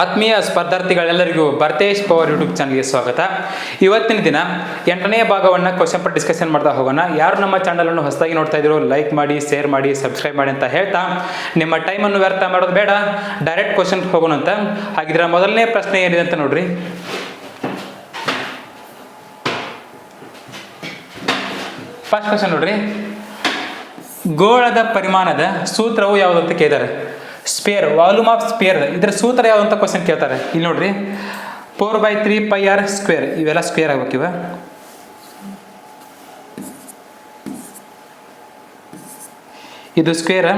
ಆತ್ಮೀಯ ಸ್ಪರ್ಧಾರ್ಥಿಗಳೆಲ್ಲರಿಗೂ Bharthesh power YouTube ಚಾನಲ್ಗೆ ಸ್ವಾಗತ. ಇವತ್ತಿನ ದಿನ ಎಂಟನೇ ಭಾಗವನ್ನು ಕ್ವಶನ್ ಪರ್ ಡಿಸ್ಕಷನ್ ಮಾಡ್ತಾ ಹೋಗೋಣ. ಯಾರು ನಮ್ಮ ಚಾನಲನ್ನು ಹೊಸದಾಗಿ ನೋಡ್ತಾ ಇದ್ರು ಲೈಕ್ ಮಾಡಿ ಶೇರ್ ಮಾಡಿ ಸಬ್ಸ್ಕ್ರೈಬ್ ಮಾಡಿ ಅಂತ ಹೇಳ್ತಾ ನಿಮ್ಮ ಟೈಮನ್ನು ವ್ಯರ್ಥ ಮಾಡೋದು ಬೇಡ. ಡೈರೆಕ್ಟ್ ಕ್ವಶನ್ ಹೋಗೋಣ ಅಂತ. ಹಾಗಿದ್ರೆ ಮೊದಲನೇ ಪ್ರಶ್ನೆ ಏನಿದೆ ಅಂತ ನೋಡ್ರಿ. ಫಸ್ಟ್ ಕ್ವಶನ್ ನೋಡ್ರಿ. ಗೋಳದ ಪರಿಮಾಣದ ಸೂತ್ರವು ಯಾವುದು ಕೇಳಿದ್ದಾರೆ ಸ್ಪೇರ್ ವಾಲ್ಯೂಮ್ ಆಫ್ ಸ್ಪೇರ್ ಇದರ ಸೂತ್ರ ಯಾವುದು ಅಂತ ಕ್ವಶನ್ ಕೇಳ್ತಾರೆ. ಇಲ್ಲಿ ನೋಡ್ರಿ. Four by three pi r square ಇವೆಲ್ಲ ಸ್ಕ್ವೇರ್ ಆಗ್ಬೇಕಿವ ಇದು ಸ್ಕ್ವೇರ್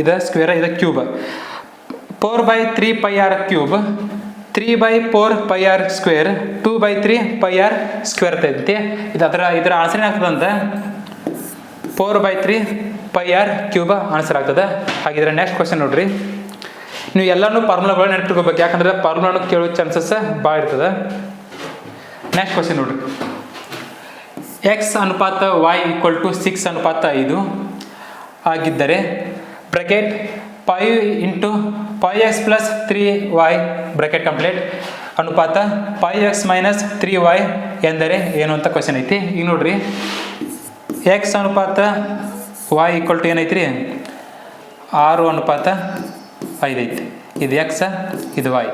ಇದು ಸ್ಕ್ವೇರ್ ಇದು cube four by three pi r cube three by four pi r square two by three pi r square ಅಂತೈತಿ ಇದು ಅದರ, ಇದರ answer ಏನಾಗ್ತದಂತ four by three pi r cube answer ಆಗ್ತದೆ. ಹಾಗಿದ್ರೆ ನೆಕ್ಸ್ಟ್ ಕ್ವಶನ್ ನೋಡ್ರಿ. ನೀವು ಎಲ್ಲನೂ ಫಾರ್ಮುಲಾಗಳು ನೆನಪಿಟ್ಕೋಬೇಕು. ಯಾಕಂದ್ರೆ ಫಾರ್ಮುಲಾನು ಕೇಳೋ ಚಾನ್ಸಸ್ ಭಾಳ ಇರ್ತದೆ. ನೆಕ್ಸ್ಟ್ ಕ್ವಶನ್ ನೋಡ್ರಿ. ಎಕ್ಸ್ ಅನುಪಾತ ವೈ ಈಕ್ವಲ್ ಟು ಸಿಕ್ಸ್ ಅನುಪಾತ ಐದು ಆಗಿದ್ದರೆ bracket five into five x plus three y bracket complete ಅನುಪಾತ five x minus three y ಎಂದರೆ ಏನು ಅಂತ ಕ್ವಶನ್ ಐತಿ. ಈಗ ನೋಡ್ರಿ. ಎಕ್ಸ್ ಅನುಪಾತ ವೈ ಈಕ್ವಲ್ ಟು ಏನೈತ್ರಿ? ಆರು ಅನುಪಾತ ಐದು ಐತಿ. ಇದು ಎಕ್ಸ್ ಇದು ವೈ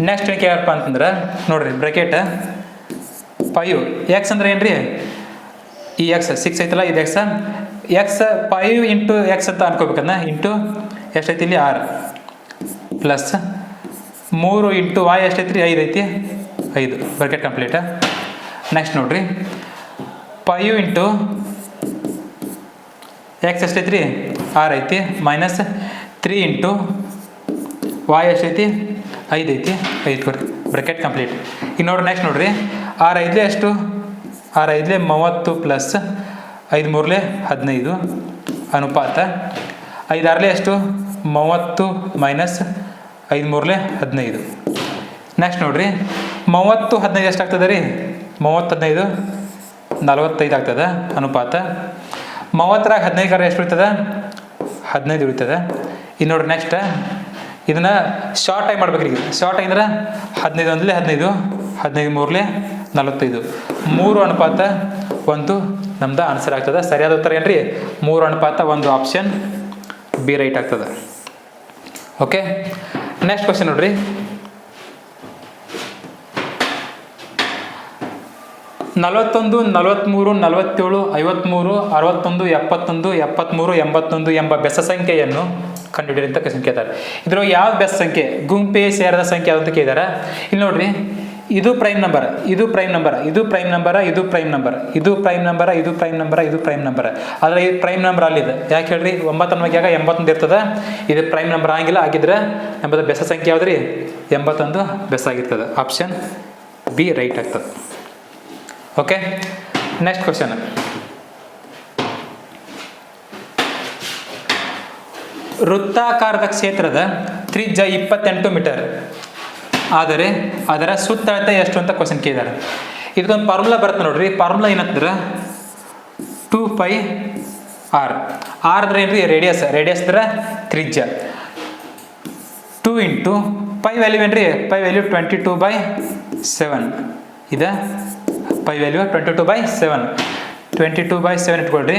ನೆಕ್ಸ್ಟ್ ಏನಪ್ಪ ಅಂತಂದ್ರೆ, ನೋಡ್ರಿ ಬ್ರಕೆಟ್ ಫೈವ್ ಎಕ್ಸ್ ಅಂದ್ರೆ ಏನ್ರಿ? ಈ ಎಕ್ಸ್ ಸಿಕ್ಸ್ ಐತಲ್ಲ, ಇದು x x five into x ಅಂತ ಅನ್ಕೋಬೇಕನ್ನ ಇಂಟು ಎಷ್ಟೈತಿ ಇಲ್ಲಿ? ಆರ್. ಪ್ಲಸ್ ಮೂರು ಇಂಟು ವಾಯ್ ಎಷ್ಟೈತಿ ಐದು ಐತಿ. ಐದು. ಬ್ರಕೆಟ್ ಕಂಪ್ಲೀಟ್ ನೆಕ್ಸ್ಟ್ ನೋಡ್ರಿ. ಫೈವ್ ಇಂಟು ಎಕ್ಸ್ ಎಷ್ಟೈತಿ ಆರ್ ಆರು ಐತಿ. ಮೈನಸ್ ತ್ರೀ ಇಂಟು ವಾಯ್ ಎಷ್ಟೈತಿ ಐದು ಐತಿ. ಐದು ಕೊಡ್ತಿ ಬ್ರಕೆಟ್ ಕಂಪ್ಲೀಟ್ ಈಗ ನೋಡ್ರಿ ನೆಕ್ಸ್ಟ್ ನೋಡ್ರಿ. ಆರು ಐದಲೇ ಎಷ್ಟು? ಆರು ಐದಲೇ ಮೂವತ್ತು ಪ್ಲಸ್ ಐದು ಮೂರಲೇ ಹದಿನೈದು. ಅನುಪಾತ. ಐದು ಆರಲೇ ಎಷ್ಟು? ಮೂವತ್ತು ಮೈನಸ್ ಐದು ಮೂರಲೇ ಹದಿನೈದು. ನೆಕ್ಸ್ಟ್ ನೋಡ್ರಿ. ಮೂವತ್ತು ಹದಿನೈದು ಎಷ್ಟಾಗ್ತದೆ ರೀ? ಮೂವತ್ತು ಹದಿನೈದು, ನಲವತ್ತೈದು ಆಗ್ತದೆ ಅನುಪಾತ. ಮೂವತ್ತರಾಗ ಹದಿನೈದು ಕಾರ ಎಷ್ಟು ಉಳಿತದ? ಹದಿನೈದು ಉಳಿತದ. ಇನ್ನು ನೋಡ್ರಿ ನೆಕ್ಸ್ಟ್ ಇದನ್ನು ಶಾರ್ಟ್ ಆಗಿ ಮಾಡ್ಬೇಕ್ರಿ ಶಾರ್ಟ್ ಅಂದ್ರೆ ಹದಿನೈದು ಒಂದಲೇ ಹದಿನೈದು ಹದಿನೈದು ಮೂರಲೇ ನಲವತ್ತೈದು. ಮೂರು ಅನುಪಾತ ಒಂದು ನಮ್ದು ಆನ್ಸರ್ ಆಗ್ತದೆ. ಸರಿಯಾದ ಉತ್ತರ ಏನ್ರಿ? ಮೂರು ಅನುಪಾತ ಒಂದು ಆಪ್ಷನ್ ಬಿ ರೈಟ್ ಆಗ್ತದೆ. ಓಕೆ ನೆಕ್ಸ್ಟ್ ಕ್ವಶನ್ ನೋಡ್ರಿ. ನಲವತ್ತೊಂದು ನಲವತ್ತ್ಮೂರು ನಲವತ್ತೇಳು ಐವತ್ತ್ಮೂರು ಅರವತ್ತೊಂದು, ಎಪ್ಪತ್ತೊಂದು ಎಪ್ಪತ್ತ್ಮೂರು ಎಂಬತ್ತೊಂದು ಎಂಬ ಬೆಸ ಸಂಖ್ಯೆಯನ್ನು ಕಂಡುಹಿಡಿರಿ ಅಂತ ಕೇಳ್ತಾರೆ. ಇದ್ರೊಳಗೆ ಯಾವ ಬೆಸ್ಟ್ ಸಂಖ್ಯೆ? ಗುಂಪೆ ಸೇರದ ಸಂಖ್ಯೆ ಅಂತ ಕೇಳಿದಾರೆ? ಇಲ್ಲಿ ನೋಡ್ರಿ, ಇದು ಪ್ರೈಮ್ ನಂಬರ್ ಇದು ಪ್ರೈಮ್ ನಂಬರ್ ಇದು ಪ್ರೈಮ್ ನಂಬರ ಇದು ಪ್ರೈಮ್ ನಂಬರ್ ಇದು ಪ್ರೈಮ್ ನಂಬರ ಇದು ಪ್ರೈಮ್ ನಂಬರ ಇದು ಪ್ರೈಮ್ ನಂಬರ್ ಆದರೆ ಇದು ಪ್ರೈಮ್ ನಂಬರ್ ಅಲ್ಲಿದೆ. ಯಾಕೆ ಹೇಳ್ರಿ? ಒಂಬತ್ತು ನಮಗ್ಯಾಗ ಎಂಬತ್ತೊಂದು ಇರ್ತದೆ. ಇದು ಪ್ರೈಮ್ ನಂಬರ್ ಆಗಿಲ್ಲ, ಆಗಿದ್ರೆ ಎಂಬತ್ತು ಬೆಸ ಸಂಖ್ಯೆ ಯಾವ್ದು ರೀ ಎಂಬತ್ತೊಂದು ಬೆಸ ಆಗಿರ್ತದೆ. ಆಪ್ಷನ್ ಬಿ ರೈಟ್ ಆಗ್ತದೆ. ಓಕೆ ನೆಕ್ಸ್ಟ್ ಕ್ವಶನ್ ವೃತ್ತಾಕಾರದ ಕ್ಷೇತ್ರದ ತ್ರಿಜ್ಯ ಇಪ್ಪತ್ತೆಂಟು ಮೀಟರ್. ಆದರೆ ಅದರ ಸುತ್ತಳತೆ ಎಷ್ಟು ಅಂತ ಕ್ವಶನ್ ಕೇಳಿದ್ದಾರೆ ಇದಕ್ಕೊಂದು ಫಾರ್ಮುಲಾ ಬರುತ್ತೆ ನೋಡ್ರಿ. ಫಾರ್ಮುಲಾ ಏನಂತಂದ್ರೆ ಟೂ ಪೈ ಆರ್ ಆರ್ ಅಂದ್ರೆ ಏನ್ರಿ? ರೇಡಿಯಸ್ ರೇಡಿಯಸ್ ಅಂದ್ರೆ ತ್ರಿಜ್ಯ. ಟೂ ಇಂಟು ಪೈ ವ್ಯಾಲ್ಯೂ ಏನ್ರಿ? Pi value twenty two by seven ಇದೆ pi value twenty two by seven twenty two by seven ಇಟ್ಕೊಳ್ರಿ.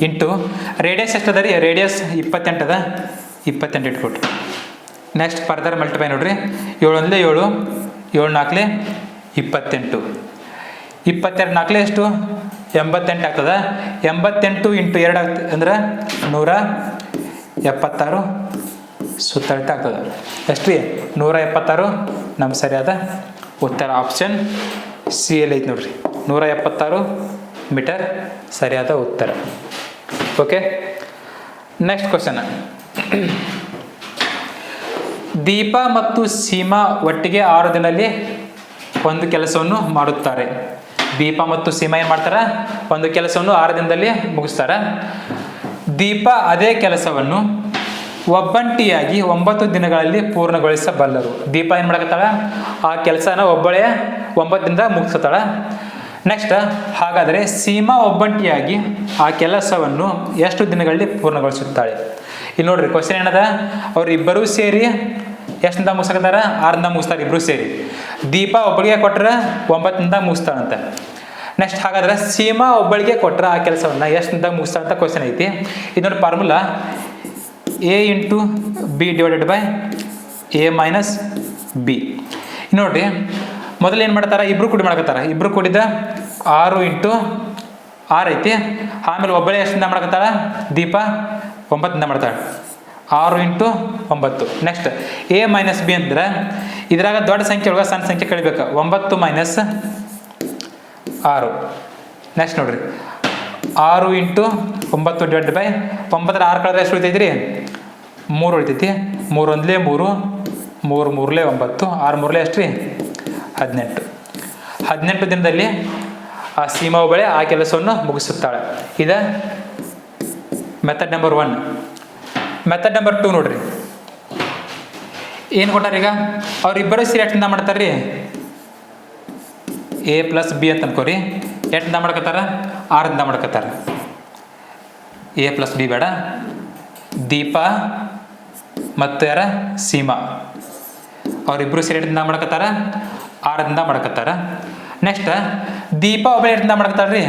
Into radius ಎಷ್ಟದ ರೀ ರೇಡಿಯಸ್ ಇಪ್ಪತ್ತೆಂಟು ಅದ ಇಪ್ಪತ್ತೆಂಟು ಇಟ್ಕೊಟ್ರಿ. ನೆಕ್ಸ್ಟ್ ಫರ್ದರ್ ಮಲ್ಟಿಪ್ಲೈ ನೋಡ್ರಿ. ಏಳು ಒಂದಲೇ ಏಳು ಏಳು ನಾಲ್ಕಲೇ ಇಪ್ಪತ್ತೆಂಟು. ಇಪ್ಪತ್ತೆರಡು ನಾಲ್ಕಲೆ ಎಷ್ಟು? ಎಂಬತ್ತೆಂಟು ಆಗ್ತದ. ಎಂಬತ್ತೆಂಟು ಇಂಟು ಎರಡು ಆಗ್ತ, ಅಂದ್ರೆ ನೂರ ಎಪ್ಪತ್ತಾರು ಸುತ್ತಳತೆ ಆಗ್ತದೆ. ಎಷ್ಟು ರೀ? ನೂರ ಎಪ್ಪತ್ತಾರು. ನಮ್ಮ ಸರಿಯಾದ ಉತ್ತರ ಆಪ್ಷನ್ ಸಿ ಎಲ್ ಐತೆ ನೋಡ್ರಿ. ನೂರ ಎಪ್ಪತ್ತಾರು ಮೀಟರ್ ಸರಿಯಾದ ಉತ್ತರ. ಓಕೆ ನೆಕ್ಸ್ಟ್ ಕ್ವಶನ್ ದೀಪ ಮತ್ತು ಸೀಮಾ ಒಟ್ಟಿಗೆ ಆರು ದಿನದಲ್ಲಿ ಒಂದು ಕೆಲಸವನ್ನು ಮಾಡುತ್ತಾರೆ. ದೀಪ ಮತ್ತು ಸೀಮಾ ಏನು ಮಾಡ್ತಾರೆ? ಒಂದು ಕೆಲಸವನ್ನು ಆರು ದಿನದಲ್ಲಿ ಮುಗಿಸ್ತಾರೆ. ದೀಪ ಅದೇ ಕೆಲಸವನ್ನು ಒಬ್ಬಂಟಿಯಾಗಿ ಒಂಬತ್ತು ದಿನಗಳಲ್ಲಿ ಪೂರ್ಣಗೊಳಿಸಬಲ್ಲರು. ದೀಪ ಏನು ಮಾಡಕತ್ತಾಳ? ಆ ಕೆಲಸನ ಒಬ್ಬಳೇ ಒಂಬತ್ತು ದಿನದಾಗ ಮುಗಿಸ್ತಾಳ. ನೆಕ್ಸ್ಟ್ ಹಾಗಾದರೆ ಸೀಮಾ ಒಬ್ಬಂಟಿಯಾಗಿ ಆ ಕೆಲಸವನ್ನು ಎಷ್ಟು ದಿನಗಳಲ್ಲಿ ಪೂರ್ಣಗೊಳಿಸುತ್ತಾಳೆ? ಇಲ್ಲಿ ನೋಡ್ರಿ ಕ್ವಶನ್ ಏನದ? ಅವರಿಬ್ಬರೂ ಸೇರಿ ಎಷ್ಟಿಂದ ಮುಗಿಸ್ಕತ್ತಾರ ಆರಿಂದ ಮುಗಿಸ್ತಾರೆ ಇಬ್ಬರು ಸೇರಿ. ದೀಪ ಒಬ್ಬಳಿಗೆ ಕೊಟ್ರೆ ಒಂಬತ್ತರಿಂದ ಮುಗಿಸ್ತಾಳಂತೆ. ನೆಕ್ಸ್ಟ್ ಹಾಗಾದ್ರೆ ಸೀಮಾ ಒಬ್ಬಳಿಗೆ ಕೊಟ್ರೆ ಆ ಕೆಲಸವನ್ನು ಎಷ್ಟಿಂದ ಮುಗಿಸ್ತಾಳ ಅಂತ ಕ್ವಶನ್ ಐತಿ. ಇದೊಂದು formula A into B divided by A minus B ನೋಡ್ರಿ ಮೊದಲು ಏನು ಮಾಡ್ತಾರೆ? ಇಬ್ಬರು ಕೂಡಿ ಮಾಡ್ಕೊತಾರೆ ಇಬ್ಬರು ಕೂಡಿದ ಆರು ಇಂಟು ಆರು ಐತಿ. ಆಮೇಲೆ ಒಬ್ಬಳೆ ಎಷ್ಟಿಂದ ಮಾಡ್ಕೊತಾಳೆ ದೀಪ ಒಂಬತ್ತಿಂದ ಮಾಡ್ತಾಳೆ. ಆರು ಇಂಟು ಒಂಬತ್ತು. ನೆಕ್ಸ್ಟ್ ಎ ಮೈನಸ್ ಬಿ ಅಂದ್ರೆ ಇದ್ರಾಗ ದೊಡ್ಡ ಸಂಖ್ಯೆ ಒಳಗೆ ಸಣ್ಣ ಸಂಖ್ಯೆ ಕಳಿಬೇಕು. ಒಂಬತ್ತು ಮೈನಸ್ ಆರು. ನೆಕ್ಸ್ಟ್ ನೋಡ್ರಿ. ಆರು ಇಂಟು ಒಂಬತ್ತು ಡಿವೈಡ್ ಬೈ ಒಂಬತ್ತರ ಆರು ಕಳೆದ್ರೆ ಎಷ್ಟು ಉಳಿತೈತಿ ರೀ ಮೂರು ಉಳಿತೈತಿ. ಮೂರು ಒಂದಲೇ ಮೂರು ಮೂರು ಮೂರಲೇ ಒಂಬತ್ತು. ಆರು ಮೂರಲೇ ಎಷ್ಟು ರೀ ಹದಿನೆಂಟು. ಹದಿನೆಂಟು ದಿನದಲ್ಲಿ ಆ ಸೀಮಾ ಒಬ್ಬಳೆ ಆ ಕೆಲಸವನ್ನು ಮುಗಿಸುತ್ತಾಳೆ. ಇದ method number one method number two ನೋಡ್ರಿ. ಏನು ಕೊಟ್ಟಾರ ಈಗ? ಅವ್ರಿಬ್ಬರು ಸೇರಿ ಎಷ್ಟಿಂದ ಮಾಡ್ತಾರೆ ರೀ ಎ ಪ್ಲಸ್ ಬಿ ಅಂತ ಅನ್ಕೋರಿ. ಎಷ್ಟಿಂದ ಮಾಡ್ಕೋತಾರ ಆರಿಂದ ಮಾಡ್ಕೋತಾರ ಎ ಪ್ಲಸ್ ಬಿ ಬೇಡ. ದೀಪ ಮತ್ತು ಯಾರ? ಸೀಮಾ. ಅವರಿಬ್ಬರು ಸೇರಿ ಎಷ್ಟಿಂದ ಮಾಡ್ಕೋತಾರ ಆರರಿಂದ ಮಾಡಕತ್ತಾರ. ನೆಕ್ಸ್ಟ್ ದೀಪ ಒಬ್ಬಳೆ ಎಷ್ಟಿಂದ ಮಾಡ್ಕೋತಾಳ ರೀ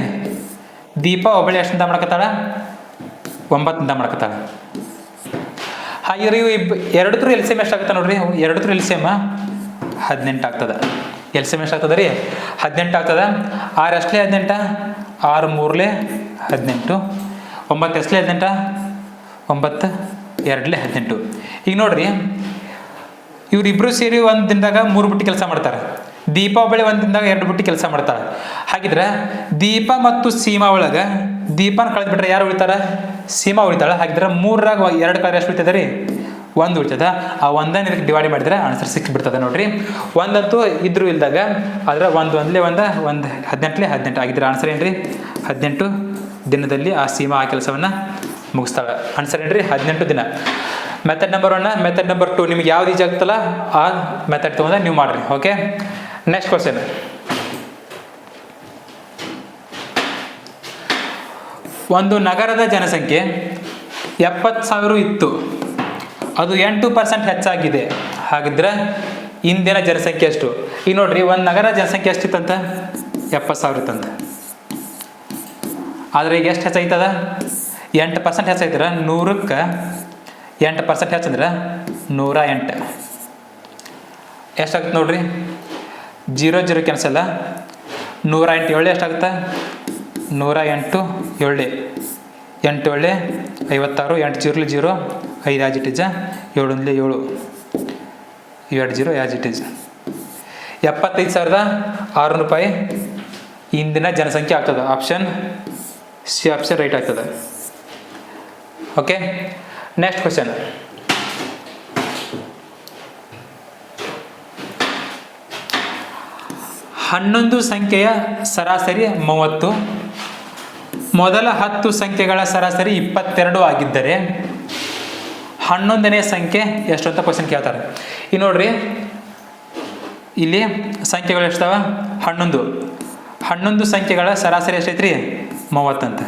ದೀಪ ಒಬ್ಬಳೆ ಎಷ್ಟಿಂದ ಮಾಡ್ಕೋತಾಳ ಒಂಬತ್ತಿಂದ ಮಾಡ್ಕೋತಾಳ ಹಾಗೆ ರೀ ಇಬ್ ಎರಡು ಎಲ್ ಸಿ ಎಂ ಎಷ್ಟಾಗುತ್ತೆ ನೋಡ್ರಿ? ಎರಡು ಎಲ್ ಸಿ ಎಂ ಹದಿನೆಂಟು ಆಗ್ತದೆ. ಎಲ್ ಸಿ ಎಂ ಎಷ್ಟಾಗ್ತದೆ ರೀ ಹದಿನೆಂಟು ಆಗ್ತದೆ. ಆರು ಎಷ್ಟಲೇ ಹದಿನೆಂಟ? ಆರು ಮೂರಲೇ ಹದಿನೆಂಟು. ಒಂಬತ್ತು ಎಷ್ಟಲೇ ಹದಿನೆಂಟ? ಒಂಬತ್ತು ಎರಡಲೇ ಹದಿನೆಂಟು. ಈಗ ನೋಡ್ರಿ ಇವರಿಬ್ಬರು ಸೇರಿ ಒಂದು ದಿನದಾಗ ಮೂರು ಬಿಟ್ಟು ಕೆಲಸ ಮಾಡ್ತಾರೆ. ದೀಪ ಒಂದಿಂದಾಗ ಒಂದು ದಿನದಾಗ ಎರಡು ಬಿಟ್ಟು ಕೆಲಸ ಮಾಡ್ತಾಳೆ. ಹಾಗಿದ್ರೆ ದೀಪ ಮತ್ತು ಸೀಮಾ ಒಳಗೆ ದೀಪನ ಕಳೆದ್ಬಿಟ್ರೆ ಯಾರು ಉಳಿತಾರೆ? ಸೀಮಾ ಉಳಿತಾಳೆ. ಹಾಗಿದ್ರೆ ಮೂರರಾಗ ಎರಡು ಕಾರ್ಯ ಎಷ್ಟು ಉಳಿತದೆ ರೀ? ಒಂದು ಉಳಿತದ. ಆ ಒಂದನ್ನು ಇದಕ್ಕೆ ಡಿವೈಡ್ ಮಾಡಿದ್ರೆ ಆನ್ಸರ್ ಸಿಕ್ಕಿಬಿಡ್ತದೆ ನೋಡ್ರಿ. ಒಂದಂತೂ ಇದ್ರು ಇಲ್ದಾಗ ಆದ್ರೆ ಒಂದು ಒಂದಲೇ ಒಂದು ಒಂದು ಹದಿನೆಂಟಲೇ ಹದಿನೆಂಟು ಆಗಿದ್ರೆ ಆನ್ಸರ್ ಏನ್ರಿ? ಹದಿನೆಂಟು ದಿನದಲ್ಲಿ ಆ ಸೀಮಾ ಆ ಕೆಲಸವನ್ನು ಮುಗಿಸ್ತಾಳೆ. ಆನ್ಸರ್ ಏನ್ರಿ? ಹದಿನೆಂಟು ದಿನ. Method number one method number two ನಿಮ್ಗೆ ಯಾವ್ದು ಈಜಿ ಆಗ್ತಲ್ಲ ಆ ಮೆಥಡ್ ತಗೊಂಡ್ರೆ ನೀವು ಮಾಡಿರಿ ಓಕೆ ನೆಕ್ಸ್ಟ್ ಕ್ವಶನ್ ಒಂದು ನಗರದ ಜನಸಂಖ್ಯೆ ಎಪ್ಪತ್ತು ಸಾವಿರ ಇತ್ತು. ಅದು ಎಂಟು ಪರ್ಸೆಂಟ್ ಹೆಚ್ಚಾಗಿದೆ. ಹಾಗಿದ್ರೆ ಇಂದಿನ ಜನಸಂಖ್ಯೆ ಎಷ್ಟು? ಈಗ ನೋಡ್ರಿ, ಒಂದು ನಗರ ಜನಸಂಖ್ಯೆ ಎಷ್ಟಿತ್ತಂತ? ಎಪ್ಪತ್ತು ಸಾವಿರ ಇತ್ತಂತ. ಆದರೆ ಈಗ ಎಷ್ಟು ಹೆಚ್ಚಾಯ್ತದ? ಎಂಟು ಪರ್ಸೆಂಟ್ ಹೆಚ್ಚಾಯ್ತರ ನೂರಕ್ಕೆ ಎಂಟು ಪರ್ಸೆಂಟ್ ಹೆಚ್ಚಂದ್ರೆ ನೂರ ಎಂಟು. ಎಷ್ಟಾಗುತ್ತೆ ನೋಡ್ರಿ? ಜೀರೋ ಜೀರೋ ಕ್ಯಾನ್ಸಲ್ಲ ನೂರ ಎಂಟು ಏಳು ಎಷ್ಟಾಗುತ್ತೆ? ನೂರ ಎಂಟು ಏಳು. ಎಂಟು ಏಳು, ಐವತ್ತಾರು, ಎಂಟು ಜೀರೋ ಜೀರೋ, ಐದು ಆಜ್ ಇಟ್ಟಿಜ ಏಳು ಎರಡು ಜೀರೋ ಆಜ್ ಇಟ್ಟಿಜ ಎಪ್ಪತ್ತೈದು ಸಾವಿರದ ಆರುನೂರು ರೂಪಾಯಿ ಇಂದಿನ ಜನಸಂಖ್ಯೆ ಆಗ್ತದೆ. ಆಪ್ಷನ್ ಸಿ ಆಪ್ಷನ್ ರೈಟ್ ಆಗ್ತದೆ. ಓಕೆ ನೆಕ್ಸ್ಟ್ ಕ್ವಶನ್ ಹನ್ನೊಂದು ಸಂಖ್ಯೆಯ ಸರಾಸರಿ ಮೂವತ್ತು. ಮೊದಲ ಹತ್ತು ಸಂಖ್ಯೆಗಳ ಸರಾಸರಿ ಇಪ್ಪತ್ತೆರಡು ಆಗಿದ್ದರೆ ಹನ್ನೊಂದನೇ ಸಂಖ್ಯೆ ಎಷ್ಟು ಅಂತ ಕ್ವಶನ್ ಕೇಳ್ತಾರೆ. ಈಗ ನೋಡ್ರಿ, ಇಲ್ಲಿ ಸಂಖ್ಯೆಗಳು ಎಷ್ಟಾವ? ಹನ್ನೊಂದು. ಹನ್ನೊಂದು ಸಂಖ್ಯೆಗಳ ಸರಾಸರಿ ಎಷ್ಟೈತ್ರಿ? ಮೂವತ್ತಂತ.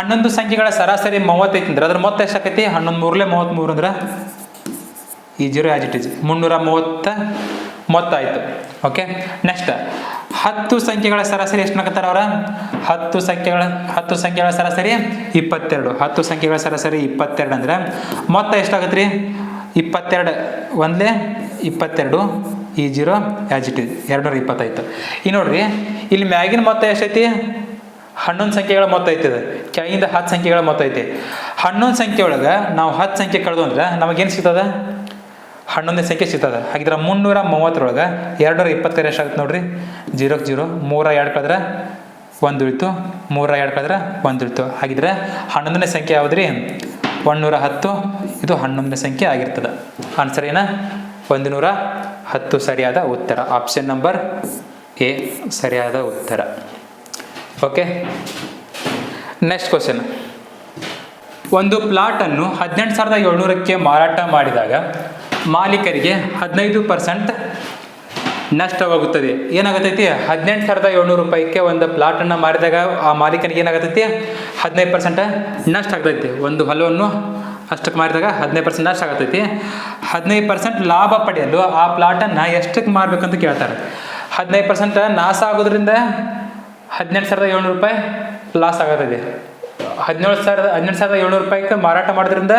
ಹನ್ನೊಂದು ಸಂಖ್ಯೆಗಳ ಸರಾಸರಿ ಮೂವತ್ತೈತಿ ಅಂದ್ರೆ ಅದ್ರ ಮೊತ್ತ ಎಷ್ಟಾಕೈತಿ? ಹನ್ನೊಂದು ಮೂರಲೆ ಮೂವತ್ತ್ಮೂರು ಅಂದ್ರೆ ಈ ಜೀರೋ ಆಜ್ ಇಟ್ ಮುನ್ನೂರ ಮೂವತ್ತ ಮೊತ್ತ ಆಯಿತು. ಓಕೆ ನೆಕ್ಸ್ಟ್ ಹತ್ತು ಸಂಖ್ಯೆಗಳ ಸರಾಸರಿ ಎಷ್ಟು ನಗತ್ತಾರ ಅವರ? ಹತ್ತು ಸಂಖ್ಯೆಗಳ ಹತ್ತು ಸಂಖ್ಯೆಗಳ ಸರಾಸರಿ ಇಪ್ಪತ್ತೆರಡು. ಹತ್ತು ಸಂಖ್ಯೆಗಳ ಸರಾಸರಿ ಇಪ್ಪತ್ತೆರಡು ಅಂದ್ರೆ ಮೊತ್ತ ಎಷ್ಟಾಗತ್ತೆ ರೀ ಇಪ್ಪತ್ತೆರಡು ಒಂದಲೇ ಇಪ್ಪತ್ತೆರಡು ಈ ಜೀರೋ ಆ್ಯಸ್ ಇಟ್ ಇಸ್ ಎರಡುನೂರ ಇಪ್ಪತ್ತೈತು ಈ ನೋಡ್ರಿ, ಇಲ್ಲಿ ಮ್ಯಾಗಿನ ಮೊತ್ತ ಎಷ್ಟೈತಿ ಹನ್ನೊಂದು ಸಂಖ್ಯೆಗಳ ಮೊತ್ತ ಐತದೆ ಕೆಳಗಿಂದ ಹತ್ತು ಸಂಖ್ಯೆಗಳ ಮೊತ್ತ ಐತಿ. ಹನ್ನೊಂದು ಸಂಖ್ಯೆ ಒಳಗೆ ನಾವು ಹತ್ತು ಸಂಖ್ಯೆ ಕಳೆದು ಅಂದ್ರೆ ನಮಗೇನು ಸಿಗ್ತದೆ? ಹನ್ನೊಂದನೇ ಸಂಖ್ಯೆ ಸಿಗ್ತದೆ. ಹಾಗಿದ್ರೆ ಮುನ್ನೂರ ಮೂವತ್ತರೊಳಗೆ ಎರಡುನೂರ ಇಪ್ಪತ್ತೈದು ಎಷ್ಟಾಗುತ್ತೆ ನೋಡ್ರಿ? ಜೀರೋಕ್ಕೆ ಜೀರೋ, ಮೂರ ಎರಡು ಕಳೆದ್ರೆ ಒಂದು ಉಳಿತು ಮೂರ ಎರಡು ಕಳೆದ್ರೆ ಒಂದು ಉಳಿತು ಹಾಗಿದ್ರೆ ಹನ್ನೊಂದನೇ ಸಂಖ್ಯೆ ಯಾವುದ್ರಿ? ಒಂದುನೂರ ಹತ್ತು. ಇದು ಹನ್ನೊಂದನೇ ಸಂಖ್ಯೆ ಆಗಿರ್ತದೆ. ಆನ್ಸರ್ ಏನ? ಒಂದು ನೂರ ಹತ್ತು ಸರಿಯಾದ ಉತ್ತರ. ಆಪ್ಷನ್ ನಂಬರ್ ಎ ಸರಿಯಾದ ಉತ್ತರ. ಓಕೆ ನೆಕ್ಸ್ಟ್ ಕ್ವಶನ್ ಒಂದು ಪ್ಲಾಟನ್ನು ಹದಿನೆಂಟು ಸಾವಿರದ ಏಳ್ನೂರಕ್ಕೆ ಮಾರಾಟ ಮಾಡಿದಾಗ ಮಾಲೀಕರಿಗೆ ಹದಿನೈದು ಪರ್ಸೆಂಟ್ ನಷ್ಟವಾಗುತ್ತದೆ. ಏನಾಗತೈತಿ? ಹದಿನೆಂಟು ಸಾವಿರದ ಏಳ್ನೂರು ರೂಪಾಯಿಗೆ ಒಂದು ಪ್ಲಾಟನ್ನು ಮಾರಿದಾಗ ಆ ಮಾಲೀಕನಿಗೆ ಏನಾಗತೈತಿ? ಹದಿನೈದು ಪರ್ಸೆಂಟ್ ನಷ್ಟ ಆಗ್ತೈತಿ. ಒಂದು ಹೊಲವನ್ನು ಅಷ್ಟಕ್ಕೆ ಮಾರಿದಾಗ ಹದಿನೈದು ಪರ್ಸೆಂಟ್ ನಷ್ಟ ಆಗತೈತಿ. ಹದಿನೈದು ಪರ್ಸೆಂಟ್ ಲಾಭ ಪಡೆಯಲು ಆ ಪ್ಲಾಟನ್ನು ಎಷ್ಟಕ್ಕೆ ಮಾರಬೇಕಂತ ಕೇಳ್ತಾರೆ. ಹದಿನೈದು ಪರ್ಸೆಂಟ್ ನಾಶ ಆಗೋದ್ರಿಂದ ಹದಿನೆಂಟು ಸಾವಿರದ ಏಳ್ನೂರು ರೂಪಾಯಿ ಲಾಸ್ ಆಗತೈತಿ ಹದಿನೇಳು ಸಾವಿರದ ಹದಿನೆಂಟು ಸಾವಿರದ ಏಳ್ನೂರು ರೂಪಾಯಿಗೆ ಮಾರಾಟ ಮಾಡೋದ್ರಿಂದ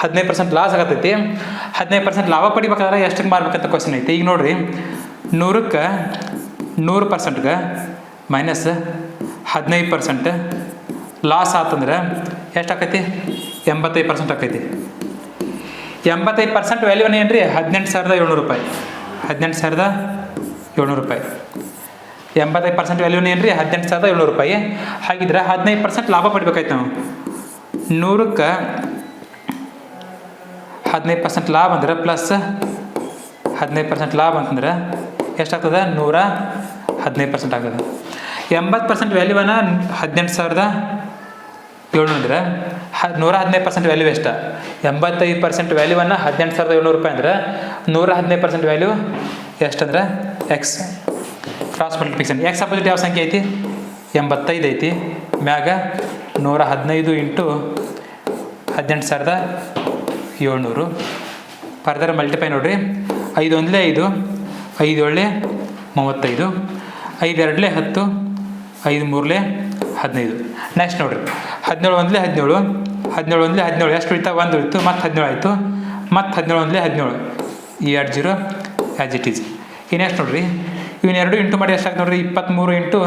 ಹದಿನೈದು ಪರ್ಸೆಂಟ್ ಲಾಸ್ ಆಗತ್ತೈತಿ. ಹದಿನೈದು ಪರ್ಸೆಂಟ್ ಲಾಭ ಪಡಿಬೇಕಾದ್ರೆ ಎಷ್ಟಕ್ಕೆ ಮಾರ್ಬೇಕಂತ ಕ್ವಶನ್ ಐತಿ. ಈಗ ನೋಡ್ರಿ, ನೂರಕ್ಕೆ ನೂರು ಪರ್ಸೆಂಟ್ಗೆ ಮೈನಸ್ ಹದಿನೈದು ಪರ್ಸೆಂಟ್ ಲಾಸ್ ಆತಂದ್ರೆ ಎಷ್ಟು ಆಕೈತಿ? ಎಂಬತ್ತೈದು ಪರ್ಸೆಂಟ್ ಆಕೈತಿ. ಎಂಬತ್ತೈದು ಪರ್ಸೆಂಟ್ ವ್ಯಾಲ್ಯೂನ ಏನು ರೀ ಹದಿನೆಂಟು ಸಾವಿರದ ಏಳ್ನೂರು ರೂಪಾಯಿ. ಹದಿನೆಂಟು ಸಾವಿರದ ಏಳ್ನೂರು ರೂಪಾಯಿ. ಎಂಬತ್ತೈದು ಪರ್ಸೆಂಟ್ ವ್ಯಾಲ್ಯೂನ ಏನು ರೀ ಹದಿನೆಂಟು ಸಾವಿರದ ಏಳ್ನೂರು ರೂಪಾಯಿ. ಹಾಗಿದ್ರೆ ಹದಿನೈದು ಪರ್ಸೆಂಟ್ ಲಾಭ ಪಡಿಬೇಕಾಯ್ತು ನಾವು. ನೂರಕ್ಕೆ ಹದಿನೈದು ಪರ್ಸೆಂಟ್ ಲಾಭ ಅಂದ್ರೆ ಪ್ಲಸ್ ಹದಿನೈದು ಪರ್ಸೆಂಟ್ ಲಾಭ ಅಂತಂದ್ರೆ ಎಷ್ಟಾಗ್ತದೆ? ನೂರ ಹದಿನೈದು ಪರ್ಸೆಂಟ್ ಆಗ್ತದೆ. ಎಂಬತ್ತು ಪರ್ಸೆಂಟ್ ವ್ಯಾಲ್ಯೂವನ್ನ ಹದಿನೆಂಟು ಸಾವಿರದ ಏಳ್ನೂರು ಅಂದ್ರೆ ನೂರ ಹದಿನೈದು ಪರ್ಸೆಂಟ್ ವ್ಯಾಲ್ಯೂ ಎಷ್ಟ? ಎಂಬತ್ತೈದು ಪರ್ಸೆಂಟ್ ವ್ಯಾಲ್ಯೂವನ್ನು ಹದಿನೆಂಟು ಸಾವಿರದ ಏಳ್ನೂರು ರೂಪಾಯಿ ಅಂದ್ರೆ ನೂರ ಹದಿನೈದು percent value ಎಷ್ಟಂದ್ರೆ x cross multiplication x opposite ಯಾವ ಸಂಖ್ಯೆ ಐತಿ? ಎಂಬತ್ತೈದು ಐತಿ. ಮ್ಯಾಗ ನೂರ ಹದಿನೈದು ಇಂಟು ಹದಿನೆಂಟು ಸಾವಿರದ ಏಳ್ನೂರು. ಫರ್ದರ್ ಮಲ್ಟಿಪ್ಲೈ ನೋಡಿರಿ. ಐದು ಒಂದಲೆ ಐದು ಐದು ಒಳ್ಳೆ ಮೂವತ್ತೈದು, ಐದು ಎರಡಲೆ ಹತ್ತು, ಐದು ಮೂರಲೆ ಹದಿನೈದು. ನೆಕ್ಸ್ಟ್ ನೋಡಿರಿ. ಹದಿನೇಳು ಒಂದಲೇ ಹದಿನೇಳು ಹದಿನೇಳು ಒಂದಲೇ ಹದಿನೇಳು. ಎಷ್ಟು ಉಳಿತಾ ಒಂದು ಉಳಿತು. ಮತ್ತು ಹದಿನೇಳು ಆಯಿತು. ಮತ್ತು ಹದಿನೇಳು ಒಂದಲೇ ಹದಿನೇಳು. ಈ ಎರಡು ಜೀರೋ ಆ್ಯಸ್ ಇಟ್ ಈಸ್ ಇನ್ನೆಷ್ಟು ನೋಡ್ರಿ. ಇವನ್ ಎರಡು ಇಂಟು ಮಾಡಿ ಎಷ್ಟಾಗ್ತದೆ ನೋಡ್ರಿ? ಇಪ್ಪತ್ತ್ಮೂರು ಇಂಟು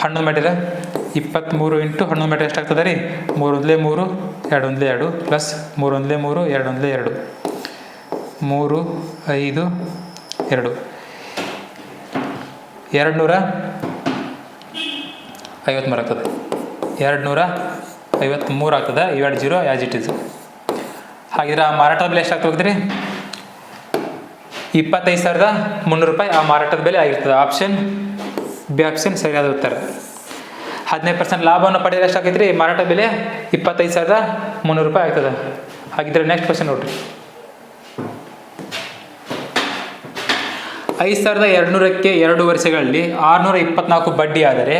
ಹನ್ನೊಂದು ಮಾಡಿದ್ರೆ ಇಪ್ಪತ್ತ್ಮೂರು ಇಂಟು ಹನ್ನೊಂದು ಮೀಟರ್ ಎಷ್ಟಾಗ್ತದೆ ರೀ? ಮೂರೊಂದಲೇ ಮೂರು, ಎರಡೊಂದಲೇ ಎರಡು, ಪ್ಲಸ್ ಮೂರೊಂದಲೇ ಮೂರು ಎರಡು ಒಂದಲೇ ಎರಡು. ಮೂರು, ಐದು, ಎರಡು. ಎರಡು ನೂರ ಐವತ್ತ್ಮೂರು ಆಗ್ತದೆ. ಎರಡು ನೂರ ಐವತ್ತ್ಮೂರು ಆಗ್ತದೆ ಇವೆರಡು ಜೀರೋ ಆ್ಯಸ್ ಇಟ್ ಇಸ್ ಹಾಗಿದ್ರೆ ಆ ಮಾರಾಟದ ಬೆಲೆ ಎಷ್ಟಾಗ್ತದೆ ರೀ? ಇಪ್ಪತ್ತೈದು ಸಾವಿರದ ಮುನ್ನೂರು ರೂಪಾಯಿ ಆ ಮಾರಾಟದ ಬೆಲೆ ಆಗಿರ್ತದೆ. ಆಪ್ಷನ್ ಬಿ ಆಪ್ಷನ್ ಸರಿಯಾದ ಉತ್ತರ. ಹದಿನೈದು ಪರ್ಸೆಂಟ್ ಲಾಭವನ್ನು ಪಡೆಯಲು ಎಷ್ಟಾಗೈತೆ ರೀ ಮಾರಾಟ ಬೆಲೆ ಇಪ್ಪತ್ತೈದು ಸಾವಿರದ ಮುನ್ನೂರು ರೂಪಾಯಿ ಆಗ್ತದೆ. ಹಾಗಿದ್ರೆ ನೆಕ್ಸ್ಟ್ ಕ್ವಶನ್ ನೋಡ್ರಿ. ಐದು ಸಾವಿರದ ಎರಡುನೂರಕ್ಕೆ ಎರಡು ವರ್ಷಗಳಲ್ಲಿ ಆರುನೂರ ಇಪ್ಪತ್ನಾಲ್ಕು ಬಡ್ಡಿ ಆದರೆ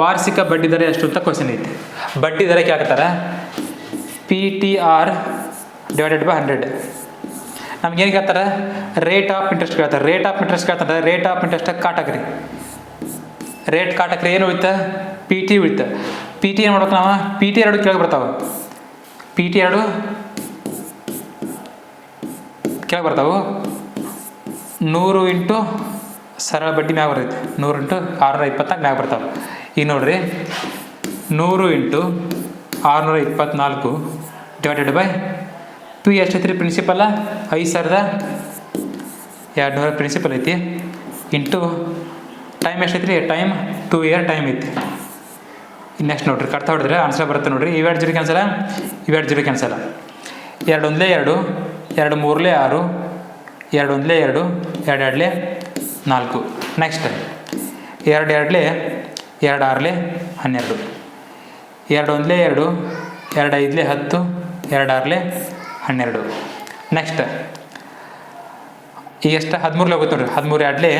ವಾರ್ಷಿಕ ಬಡ್ಡಿ ದರ ಎಷ್ಟು ಅಂತ ಕ್ವಶನ್ ಐತೆ. ಬಡ್ಡಿ ದರಕ್ಕೆ ಹಾಕ್ತಾರೆ. P T R divided by hundred ನಮ್ಗೇನು ಕೇಳ್ತಾರೆ? ರೇಟ್ ಆಫ್ ಇಂಟ್ರೆಸ್ಟ್ ಕೇಳ್ತಾರೆ. ರೇಟ್ ಆಫ್ ಇಂಟ್ರೆಸ್ಟ್ ಕೇಳ್ತಾರೆ. ರೇಟ್ ಆಫ್ ಇಂಟ್ರೆಸ್ಟ್ ಕಾಟಕ್ರಿ ರೇಟ್ ಕಾಟಕ್ರಿ ಏನು ಉಳಿತ ಪಿ ಟಿ ಉಳಿತ ಪಿ ಟಿ ಏನು ಮಾಡ್ಬೇಕು ನಾವು? ಪಿ ಟಿ ಎರಡು ಕೆಳಗೆ ಬರ್ತಾವೆ. ಪಿ ಟಿ ಎರಡು ಕೆಳಗೆ ಬರ್ತಾವೆ. ನೂರು ಇಂಟು ಸರಳ ಬಡ್ಡಿ ಮ್ಯಾಗ ಬರ್ತೈತೆ. ನೂರು ಇಂಟು ಆರುನೂರ ಇಪ್ಪತ್ನಾಲ್ಕು ಮ್ಯಾಗ ಬರ್ತಾವೆ. ಈಗ ನೋಡ್ರಿ. ನೂರು ಇಂಟು ಆರುನೂರ ಇಪ್ಪತ್ನಾಲ್ಕು ಡಿವೈಡೆಡ್ ಬೈ ಟು ಎಷ್ಟೈತಿ ರೀ ಪ್ರಿನ್ಸಿಪಲ್ಲ ಐದು ಸಾವಿರದ ಎರಡು ನೂರ ಪ್ರಿನ್ಸಿಪಲ್ ಐತಿ. ಇಂಟು ಟೈಮ್ ಎಷ್ಟೈತಿ ರೀ ಟೈಮ್ ಟೂ ಇಯರ್ ಟೈಮ್ ಐತಿ. ನೆಕ್ಸ್ಟ್ ನೋಡ್ರಿ? ಕಟ್ತಾ ಹೊಡೆದ್ರೆ? ಆನ್ಸರ್ ಬರುತ್ತೆ ನೋಡ್ರಿ. ಇವೆರಡು ಜೀರೋ ಕ್ಯಾನ್ಸಲ ಇವೆರಡು ಜೀರೋ ಕ್ಯಾನ್ಸಲ ಎರಡು ಒಂದಲೇ ಎರಡು ಎರಡು ಮೂರಲೇ ಆರು, ಎರಡು ಒಂದಲೇ ಎರಡು ಎರಡು ಎರಡಲೇ ನಾಲ್ಕು. ನೆಕ್ಸ್ಟ್ ಎರಡು ಎರಡಲೇ, ಎರಡು ಆರಲೇ ಹನ್ನೆರಡು. ಎರಡು ಒಂದಲೇ ಎರಡು ಎರಡು ಐದಲೇ ಹತ್ತು, ಎರಡು ಆರಲೇ ಹನ್ನೆರಡು. ನೆಕ್ಸ್ಟ್ ಈಗ ಎಷ್ಟು? ಹದಿಮೂರು ಹೋಗುತ್ತೆ ನೋಡ್ರಿ. ಹದಿಮೂರು ಎರಡ್ಲಿ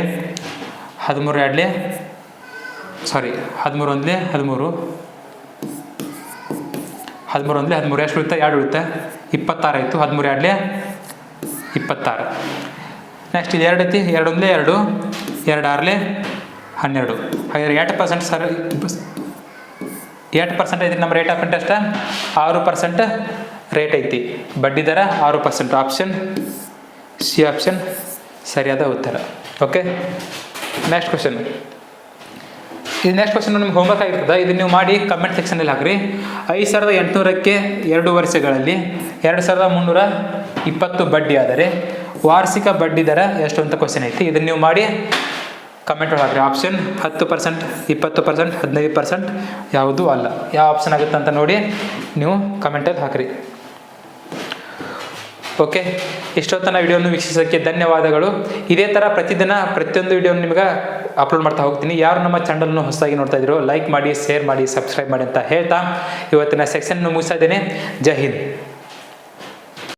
ಹದಿಮೂರು ಎರಡ್ಲಿ ಸಾರಿ ಹದಿಮೂರು ಒಂದ್ಲಿ ಹದಿಮೂರು. ಹದಿಮೂರು ಒಂದ್ಲಿ ಹದಿಮೂರು. ಎಷ್ಟು ಉಳಿತಾ? ಎರಡು ಉಳಿತಾ. ಇಪ್ಪತ್ತಾರು ಆಯಿತು. ಹದಿಮೂರು ಎರಡ್ಲಿ ಇಪ್ಪತ್ತಾರು. ನೆಕ್ಸ್ಟ್ ಇದು ಎರಡು ಐತಿ. ಎರಡು ಒಂದ್ಲಿ ಎರಡು. ಎರಡು ಆರ್ಲಿ ಹನ್ನೆರಡು. ಹಾಗಾದ್ರೆ ಎಂಟು ಪರ್ಸೆಂಟ್ ಸರ್? ಎಂಟು ಪರ್ಸೆಂಟ್ ಐತಿ ನಮ್ಮ ರೇಟ್ ಆಫ್ ಇಂಟ್ರೆಸ್ಟ್ ಆರು ಪರ್ಸೆಂಟ್ ರೇಟ್ ಐತಿ. ಬಡ್ಡಿ ದರ ಆರು ಪರ್ಸೆಂಟ್ ಆಪ್ಷನ್ ಸಿ ಆಪ್ಷನ್ ಸರಿಯಾದ ಉತ್ತರ. ಓಕೆ ನೆಕ್ಸ್ಟ್ ಕ್ವಶನ್ ಇದು ನೆಕ್ಸ್ಟ್ ಕ್ವಶನ್ ನಿಮ್ಗೆ ಹೋಮ್ವರ್ಕ್ ಆಗಿರ್ತದೆ. ಇದನ್ನು ನೀವು ಮಾಡಿ ಕಮೆಂಟ್ ಸೆಕ್ಷನಲ್ಲಿ ಹಾಕ್ರಿ. ಐದು ಸಾವಿರದ ಎಂಟುನೂರಕ್ಕೆ ಎರಡು ವರ್ಷಗಳಲ್ಲಿ ಎರಡು ಸಾವಿರದ ಮುನ್ನೂರ ಇಪ್ಪತ್ತು ಬಡ್ಡಿ ಆದರೆ ವಾರ್ಷಿಕ ಬಡ್ಡಿ ದರ ಎಷ್ಟು ಅಂತ ಕ್ವಶನ್ ಐತಿ. ಇದನ್ನು ನೀವು ಮಾಡಿ ಕಮೆಂಟ್ ಹಾಕ್ರಿ. ಆಪ್ಷನ್ ಹತ್ತು ಪರ್ಸೆಂಟ್ ಇಪ್ಪತ್ತು ಪರ್ಸೆಂಟ್ ಹದಿನೈದು ಪರ್ಸೆಂಟ್ ಯಾವುದೂ ಅಲ್ಲ. ಯಾವ ಆಪ್ಷನ್ ಆಗುತ್ತೆ ಅಂತ ನೋಡಿ ನೀವು ಕಮೆಂಟಲ್ಲಿ ಹಾಕ್ರಿ. ಓಕೆ? ಇಷ್ಟೊತ್ತನ ವಿಡಿಯೋವನ್ನು ವೀಕ್ಷಿಸೋಕ್ಕೆ ಧನ್ಯವಾದಗಳು. ಇದೇ ಥರ ಪ್ರತಿದಿನ ಪ್ರತಿಯೊಂದು ವಿಡಿಯೋ ನಿಮಗೆ ಅಪ್ಲೋಡ್ ಮಾಡ್ತಾ ಹೋಗ್ತೀನಿ. ಯಾರು ನಮ್ಮ ಚಾನಲ್ನ ಹೊಸದಾಗಿ ನೋಡ್ತಾ ಇದ್ರು ಲೈಕ್ ಮಾಡಿ ಶೇರ್ ಮಾಡಿ ಸಬ್ಸ್ಕ್ರೈಬ್ ಮಾಡಿ ಅಂತ ಹೇಳ್ತಾ ಇವತ್ತಿನ ಸೆಕ್ಷನ್ ಮುಗಿಸ್ತಾ ಇದ್ದೇನೆ. ಜೈ ಹಿಂದ್.